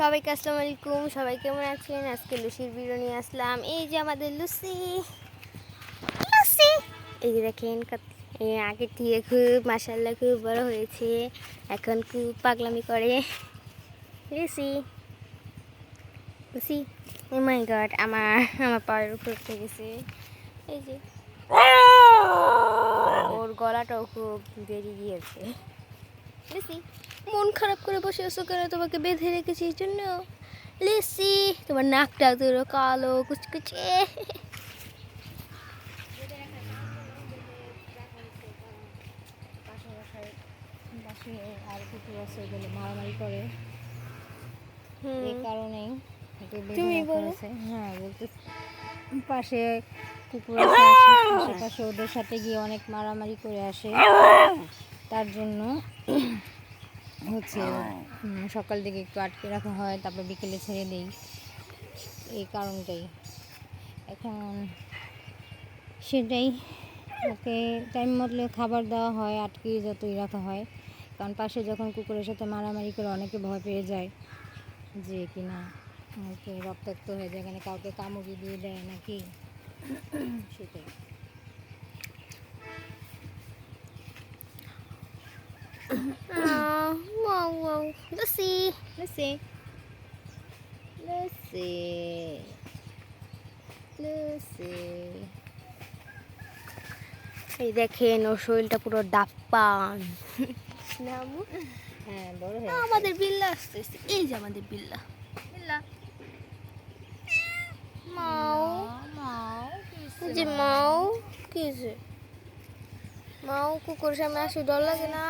সবাইকে আসসালামু আলাইকুম, সবাই কেমন আছেন? আজকে লুসির ভিডিও নিয়ে আসলাম। এই যে আমাদের লুসি। লুসি! এই যে দেখেন আগে থেকে খুব মাসাল্লাহ খুব বড় হয়েছে। এখন খুব পাগলামি করে। Lucy. Lucy, oh my god আমার আমার পায়ের উপর উঠে গেছে। এই যে। ওর গলাটাও খুব বেরিয়ে গিয়েছে। লিসি মন খারাপ করে বসে আছো কেন? তোমাকে বেঁধে রেখেছি এই জন্য। লিসি তোমার নাকটা তোর কালো কুচকুচে। পাশে আর কুকুর আছে ওগুলো মারামারি করে এই কারণেই তুমি হ্যাঁ বলতে পাশে কুকুর আছে আশেপাশে ওদের সাথে গিয়ে অনেক মারামারি করে আসে। তার জন্য হচ্ছে সকাল দিকে একটু আটকে রাখা হয় তারপর বিকেলে ছেড়ে দেই। এই কারণটাই। এখন সেটাই। ওকে টাইম মতলে খাবার দেওয়া হয় আটকে যতই রাখা হয়। কারণ পাশে যখন কুকুরের সাথে মারামারি করে অনেকে ভয় পেয়ে যায় যে কিনা ওকে রক্তাক্ত হয়ে যায় এখানে কাউকে কামড়ি দিয়ে দেয় নাকি? সেটাই। আহ, ওয়াও ওয়াও লিসি লসে লসে লসে এই দেখেন ওর শরীরটা পুরো ডাপ্পান হ্যাঁ বড় আমাদের বিল্লা আসতেছে। এই যে আমাদের বিল্লা। বিল্লা। মাও। যে মাও কি মাও কুকুর সামনে আসে ডর লাগে না?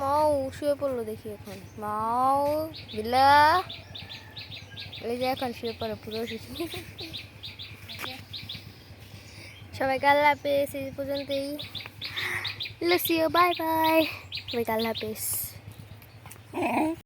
মাও শুয়ে পড়ল দেখি এখন। মাও বিলা এই যে এখন শুয়ে পড়ে, পুরো সবাইকে আল্লাহ হাফেজ, এই পর্যন্তই। লসিও বাই বাই সবাইকে আল্লাহ হাফেজ।